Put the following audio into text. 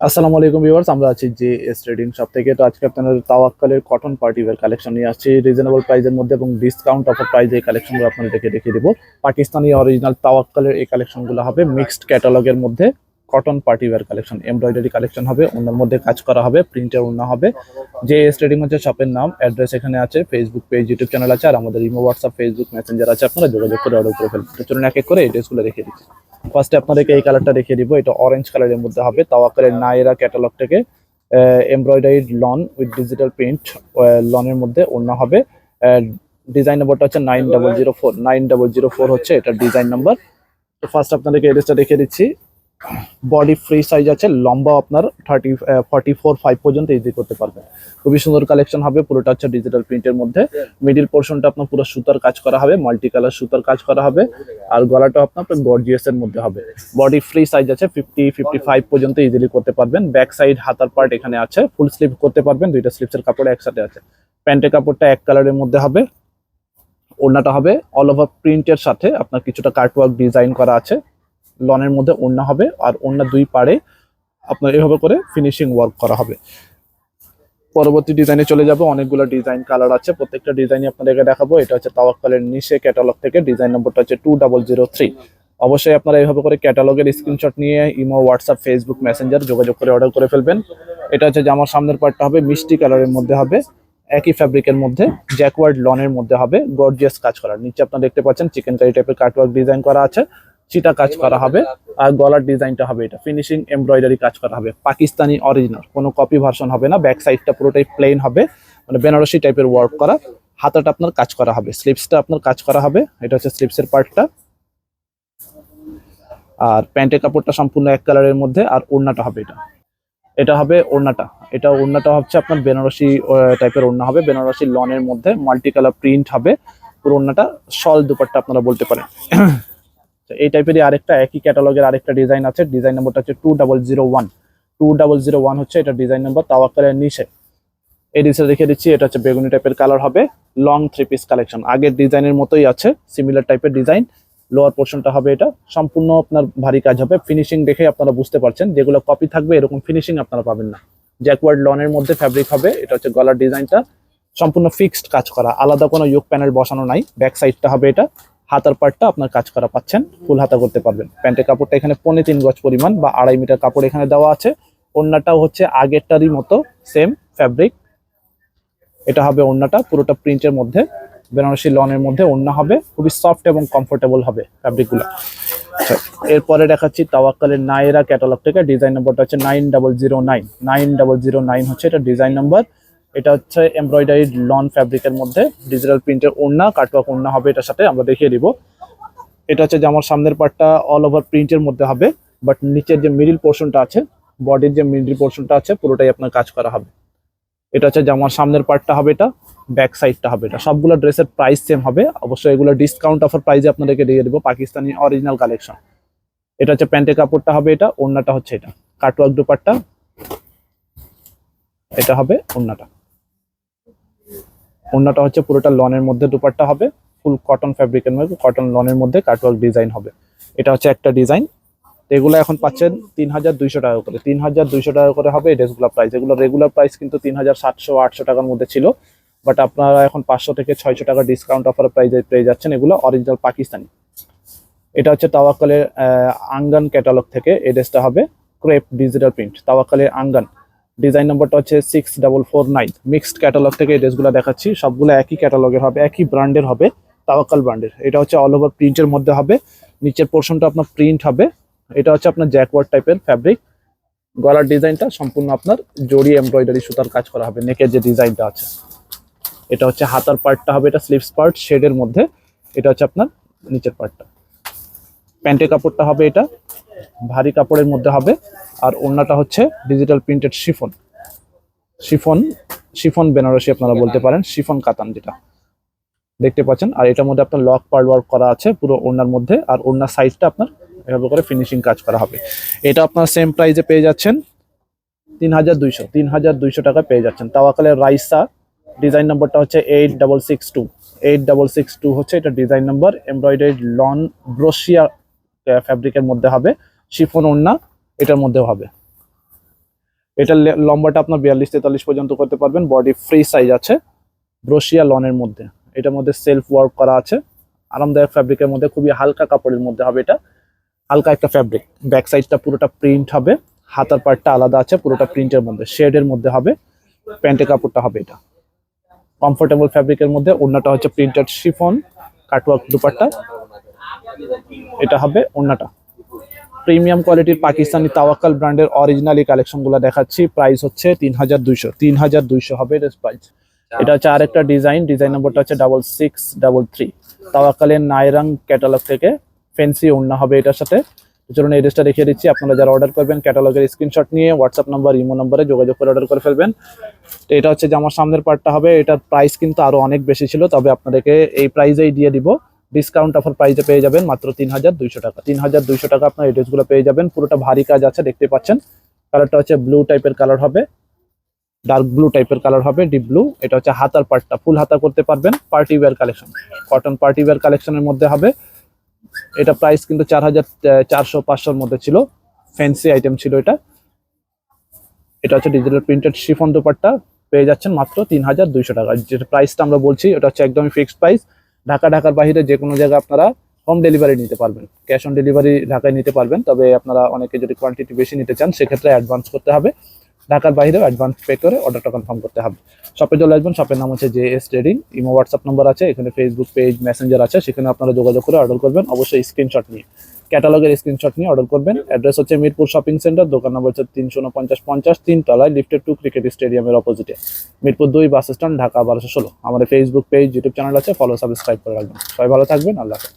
আসসালামু আলাইকুম ভিউয়ার্স আমরা আছি যে এস ট্রেডিং শপ থেকে। তো আজকে আপনাদের তাওয়াক্কালের কটন পার্টি ওয়্যার কালেকশন নিয়ে আসছি। রিজনেবল প্রাইসের মধ্যে এবং ডিসকাউন্ট অফার প্রাইসে এই কালেকশনগুলো আপনাদেরকে দেখিয়ে দেবো। পাকিস্তানি অরিজিনাল তাওয়াক্কালের এই কালেকশনগুলো হবে মিক্সড ক্যাটালগের মধ্যে। Cotton party collection embroidery collection হবে ওনার মধ্যে কাজ করা হবে প্রিন্টের ওনা হবে। যে এস ট্রেডিং হচ্ছে শপের নাম অ্যাড্রেস এখানে আছে ফেসবুক পেজ ইউটিউব চ্যানেল আছে, আর আমাদের ইমো হোয়াটসঅ্যাপ ফেসবুক মেসেঞ্জার আছে। আপনারা যোগাযোগ করে অর্ডার করে ফেলবেন চলুন এক এক করে এই ড্রেসগুলো রেখে দিচ্ছি। ফার্স্টে আপনাদেরকে এই কালারটা দেখিয়ে দিব। এটা অরেঞ্জ কালারের মধ্যে হবে। তাওয়াকালের নায়রা ক্যাটালগ থেকে embroidery lawn with digital print লনের মধ্যে অন্য হবে। ডিজাইন নাম্বারটা হচ্ছে nine double zero four nine double zero four হচ্ছে এটা ডিজাইন নাম্বার তো ফার্স্ট আপনাদেরকে এড্রেসটা দেখিয়ে দিচ্ছি। বডি ফ্রি সাইজ আছে, লম্বা আপনার থার্টি ফর্টি ফোর ফাইভ পর্যন্ত ইজি করতে পারবেন। খুবই সুন্দর কালেকশন হবে, পুরোটা হচ্ছে ডিজিটাল প্রিন্টের মধ্যে। মিডিল পোর্শনটা আপনার পুরো সুতার কাজ করা হবে মাল্টি কালার সুতার কাজ করা হবে। আর গলাটা আপনার গর্জিয়াস এর মধ্যে হবে। বডি ফ্রি সাইজ আছে ফিফটি ফিফটি ফাইভ পর্যন্ত ইজিলি করতে পারবেন। ব্যাক সাইড হাতার পার্ট এখানে আছে ফুল স্লিভ করতে পারবেন, দুইটা স্লিভসের কাপড় একসাথে আছে। প্যান্টের কাপড়টা এক কালারের মধ্যে হবে। ওড়নাটা হবে অল ওভার প্রিন্টের সাথে, আপনার কিছুটা কার্টওয়ার্ক ডিজাইন করা আছে। লনের মধ্যে ওড়না হবে আর ওড়না দুই পাড়ে আপনার এভাবে করে ফিনিশিং ওয়ার্ক করা হবে। পরবর্তী ডিজাইনে চলে যাব, অনেকগুলো ডিজাইন কালার আছে, প্রত্যেকটা ডিজাইনই আপনাদেরকে দেখাবো। এটা হচ্ছে তাওয়াক্কালের নিচে ক্যাটালগ থেকে ডিজাইন নম্বরটা হচ্ছে টু ডাবল জিরো থ্রি অবশ্যই আপনারা এইভাবে করে ক্যাটালগের স্ক্রিনশট নিয়ে ইমো হোয়াটসঅ্যাপ ফেসবুক মেসেঞ্জার যোগাযোগ করে অর্ডার করে ফেলবেন। এটা হচ্ছে জামার সামনের পার্টটা হবে, মিষ্টি কালারের মধ্যে হবে, একই ফ্যাব্রিকের মধ্যে জ্যাকওয়ার্ড লনের মধ্যে হবে গর্জিয়াস কাজ করা নিচে আপনারা দেখতে পাচ্ছেন চিকেন কারি টাইপের কাটওয়ার্ক ডিজাইন করা আছে। চিটা কাজ করা হবে, আর গলার ডিজাইনটা হবে এটা। ফিনিশিং এমব্রয়ডারি কাজ করা হবে। পাকিস্তানি অরিজিনাল কোনো কপি ভার্সন হবে না ব্যাক সাইডটা পুরোটাই প্লেন হবে মানে বেনারসি টাইপের ওয়ার্ক করা। হাতাটা আপনার কাজ করা হবে স্লিপসটা আপনার কাজ করা হবে, এটা হচ্ছে স্লিপসের পার্টটা আর প্যান্টের কাপড়টা সম্পূর্ণ এক কালারের মধ্যে, আর ওড়নাটা হবে এটা। এটা হবে ওড়নাটা। এটা ওড়নাটা হচ্ছে আপনার বেনারসি টাইপের ওড়না হবে, বেনারসি লনের মধ্যে মাল্টি কালার প্রিন্ট হবে। পুরো ওড়নাটা, শল দুপাট্টা আপনারা বলতে পারেন। এই টাইপেরই আরেকটা, একই ক্যাটালগের আরেকটা ডিজাইন আছে। ডিজাইন নাম্বারটা হচ্ছে two double zero one two double zero one হচ্ছে এটা ডিজাইন নাম্বার তাওয়াক্কালের নিচে। এই ডিজাইন দেখে দিচ্ছি, এটা হচ্ছে বেগুনি টাইপের কালার হবে। লং থ্রি পিস কালেকশন আগের ডিজাইনের মতোই আছে সিমিলার টাইপের ডিজাইন লোয়ার পোর্শনটা হবে এটা। সম্পূর্ণ আপনার ভারী কাজ হবে। ফিনিশিং দেখে আপনারা বুঝতে পারছেন। যেগুলো কপি থাকবে, এরকম ফিনিশিং আপনারা পাবেন না। জ্যাকওয়ার্ড লনের মধ্যে ফ্যাব্রিক হবে। এটা হচ্ছে গলার ডিজাইনটা সম্পূর্ণ ফিক্সড কাজ করা। আলাদা কোনো ইউক প্যানেল বসানো নাই। ব্যাক সাইডটা হবে এটা। হাতার পার্টটা আপনার কাজ করা পাচ্ছেন, ফুল হাতা করতে পারবেন। প্যান্টের কাপড়টা এখানে পনে তিন গজ পরিমাণ বা আড়াই মিটার কাপড় এখানে দেওয়া আছে। ওড়নাটাও হচ্ছে আগেরটারই মতো সেম ফ্যাব্রিক এটা হবে ওড়নাটা, পুরোটা প্রিন্টের মধ্যে, বেনারসি লনের মধ্যে ওড়না হবে, খুবই সফট এবং কমফোর্টেবল হবে ফ্যাব্রিকগুলো এরপরে দেখাচ্ছি তাওয়াক্কালের নায়রা ক্যাটালগ থেকে ডিজাইন নম্বরটা হচ্ছে nine double zero nine nine double zero nine হচ্ছে এটা ডিজাইন নাম্বার এটা হচ্ছে এমব্রয়ডারি লন ফ্যাব্রিকের মধ্যে ডিজিটাল প্রিন্টের ওড়না, কাটওয়ার্ক ওড়না হবে এটার সাথে, আমরা দেখিয়ে দিব। এটা হচ্ছে যে আমার সামনের পার্টটা অল ওভার প্রিন্টের মধ্যে হবে বাট নিচের যে মিডিল পোর্শনটা আছে বডির যে মিডিল পোর্শনটা আছে, পুরোটাই আপনার কাজ করা হবে। এটা হচ্ছে জামার সামনের পার্টটা হবে এটা ব্যাক সাইডটা হবে এটা। সবগুলো ড্রেসের প্রাইস সেম হবে, অবশ্যই এগুলো ডিসকাউন্ট অফার প্রাইসে আপনাদেরকে দিয়ে দেবো, পাকিস্তানি অরিজিনাল কালেকশন এটা হচ্ছে প্যান্টের কাপড়টা হবে এটা, ওড়নাটা হচ্ছে এটা। কাটওয়ার্ক দুপাট্টা, এটা হবে ওড়নাটা। ওড়নাটা হচ্ছে পুরোটা লনের মধ্যে দুপাট্টা হবে ফুল কটন ফ্যাব্রিকের মধ্যে কটন লনের মধ্যে কাটওয়ার্ক ডিজাইন হবে। এটা হচ্ছে একটা ডিজাইন এগুলো এখন পাচ্ছেন তিন হাজার দুইশো টাকা করে। তিন হাজার দুইশো টাকা করে হবে এই ড্রেসগুলো প্রাইস এগুলো রেগুলার প্রাইস কিন্তু তিন হাজার সাতশো আটশো টাকার মধ্যে ছিল। বাট আপনারা এখন পাঁচশো থেকে ছয়শো টাকা ডিসকাউন্ট অফার প্রাইজে পেয়ে যাচ্ছেন এগুলো অরিজিনাল পাকিস্তানি। এটা হচ্ছে তাওয়াক্কালের আঙ্গান ক্যাটালগ থেকে এই ড্রেসটা হবে। ক্রেপ ডিজিটাল প্রিন্ট তাওয়াক্কালের আঙ্গান। ডিজাইন নাম্বারটা হচ্ছে six double four nine mixed catalogue থেকে এই ড্রেসগুলো দেখাচ্ছি। সবগুলো একই ক্যাটালগের হবে, একই ব্র্যান্ডের হবে, তাওয়াক্কাল ব্র্যান্ডের এটা হচ্ছে অল ওভার প্রিন্টের মধ্যে হবে। নিচের পোর্শনটা আপনার প্রিন্ট হবে। এটা হচ্ছে আপনার জ্যাকওয়ার্ড টাইপের ফ্যাব্রিক গলার ডিজাইনটা সম্পূর্ণ আপনার জড়ি এমব্রয়ডারি সুতার কাজ করা হবে নেকের যে ডিজাইনটা আছে। এটা হচ্ছে হাতার পার্টটা হবে, এটা স্লিভস পার্ট শেডের মধ্যে। এটা হচ্ছে আপনার নিচের পার্টটা প্যান্টের কাপড়টা হবে এটা। ভারী কাপড়ের মধ্যে হবে। আর ওড়নাটা হচ্ছে digital printed chiffon chiffon chiffon Benarasi আপনারা বলতে পারেন শিফন কাতান যেটা। দেখতে পাচ্ছেন? আর এটার মধ্যে আপনার লক পার্ট ওয়ার্ক করা আছে পুরো ওড়নার মধ্যে। আর ওড়নার সাইজটা আপনার এভাবে করে ফিনিশিং কাজ করা হবে। এটা আপনার সেম প্রাইজে পেয়ে যাচ্ছেন তিন হাজার দুইশো। তিন হাজার দুইশো টাকা পেয়ে যাচ্ছেন। তাওয়াকালের রাইসা ডিজাইন নাম্বারটা হচ্ছে eight double six two eight double six two হচ্ছে এটা ডিজাইন নাম্বার এমব্রয়ডারি লন ব্রোশিয়া ফ্যাব্রিকের মধ্যে হবে শিফন ওড়না এটার মধ্যেও হবে। এটার লম্বাটা আপনার বিয়াল্লিশ তেতাল্লিশ পর্যন্ত করতে পারবেন বডি ফ্রি সাইজ আছে ব্রোশিয়া লনের মধ্যে। এটার মধ্যে সেলফ ওয়ার্ক করা আছে, আরামদায়ক ফ্যাব্রিকের মধ্যে, খুবই হালকা কাপড়ের মধ্যে হবে এটা। হালকা একটা ফ্যাব্রিক ব্যাক সাইডটা পুরোটা প্রিন্ট হবে, হাতার পার্টটা আলাদা আছে, পুরোটা প্রিন্টের মধ্যে শেডের মধ্যে হবে প্যান্টের কাপড়টা হবে এটা। কমফোর্টেবল ফ্যাব্রিকের মধ্যে, ওড়নাটা হচ্ছে প্রিন্টেড শিফন কাটওয়ার্ক দুপাট্টা এটা হবে ওড়নাটা প্রিমিয়াম কোয়ালিটির পাকিস্তানি তাওয়াক্কাল ব্র্যান্ডের অরিজিনালি কালেকশনগুলো দেখাচ্ছি। প্রাইস হচ্ছে তিন হাজার দুইশো। তিন হাজার দুইশো হবে এর প্রাইস এটা হচ্ছে আরেকটা ডিজাইন ডিজাইন নম্বরটা হচ্ছে ডাবল সিক্স ডাবল থ্রি তাওয়াক্কালের নাইরাং ক্যাটালগ থেকে ফেন্সি ওড়না হবে এটার সাথে। চলুন এই ড্রেসটা দেখিয়ে দিচ্ছি। আপনারা যারা অর্ডার করবেন ক্যাটালগের স্ক্রিনশট নিয়ে হোয়াটসঅ্যাপ নাম্বার ইমো নাম্বারে যোগাযোগ করে অর্ডার করে ফেলবেন। তো এটা হচ্ছে যে আমার সামনের পার্টটা হবে। এটার প্রাইস কিন্তু আরও অনেক বেশি ছিল তবে আপনাদেরকে এই প্রাইজেই দিয়ে দিব। ডিসকাউন্ট অফার প্রাইসে পেয়ে যাবেন মাত্র তিন হাজার দুইশো টাকা। তিন হাজার দুইশো টাকা আপনার এই ড্রেসগুলো পেয়ে যাবেন। পুরোটা ভারী কাজ আছে, দেখতে পাচ্ছেন। কালারটা হচ্ছে ব্লু টাইপের কালার হবে। ডার্ক ব্লু টাইপের কালার হবে ডিপ ব্লু এটা হচ্ছে হাতার পার্টটা ফুল হাতা করতে পারবেন party wear collection cotton party wear কালেকশনের মধ্যে হবে। এটা প্রাইস কিন্তু চার হাজার চারশো, পাঁচশোর মধ্যে ছিল। ফ্যান্সি আইটেম ছিল এটা। এটা হচ্ছে ডিজিটাল প্রিন্টেড শিফন দোপাট্টা। পেয়ে যাচ্ছেন মাত্র তিন হাজার দুইশো টাকা। যেটা প্রাইসটা আমরা বলছি ওটা হচ্ছে একদমই ফিক্সড প্রাইস ঢাকা, ঢাকার বাহিরে যে কোনো জায়গায় আপনারা হোম ডেলিভারি নিতে পারবেন। ক্যাশ অন ডেলিভারি ঢাকায় নিতে পারবেন, তবে আপনারা অনেকে যদি কোয়ান্টিটি বেশি নিতে চান, সেক্ষেত্রে অ্যাডভান্স করতে হবে। ঢাকার বাইরেও অ্যাডভান্স পে করে অর্ডারটা কনফার্ম করতে হবে। শপে চলে আসবেন শপের নাম হচ্ছে J S trading imo WhatsApp number আছে, এখানে ফেসবুক পেজ মেসেঞ্জার আছে, সেখানে আপনারা যোগাযোগ করে অর্ডার করবেন, অবশ্যই স্ক্রিনশট নিয়ে। ক্যাটালগের স্ক্রিনশট নিয়ে অর্ডার করবেন। অ্যাড্রেস হচ্ছে মিরপুর শপিং সেন্টার দোকান নম্বর হচ্ছে তিনশো পঞ্চাশ, তিন তলায় লিফটেড টু ক্রিকেট স্টেডিয়ামের অপোজিটে মিরপুর দুই বাস স্ট্যান্ড ঢাকা বারোশো ষোলো। আমাদের ফেসবুক পেজ ইউটিউব চ্যানেল আছে ফলো সাবস্ক্রাইব করে রাখবেন। সবাই ভালো থাকবেন, আল্লাহ হাফেজ।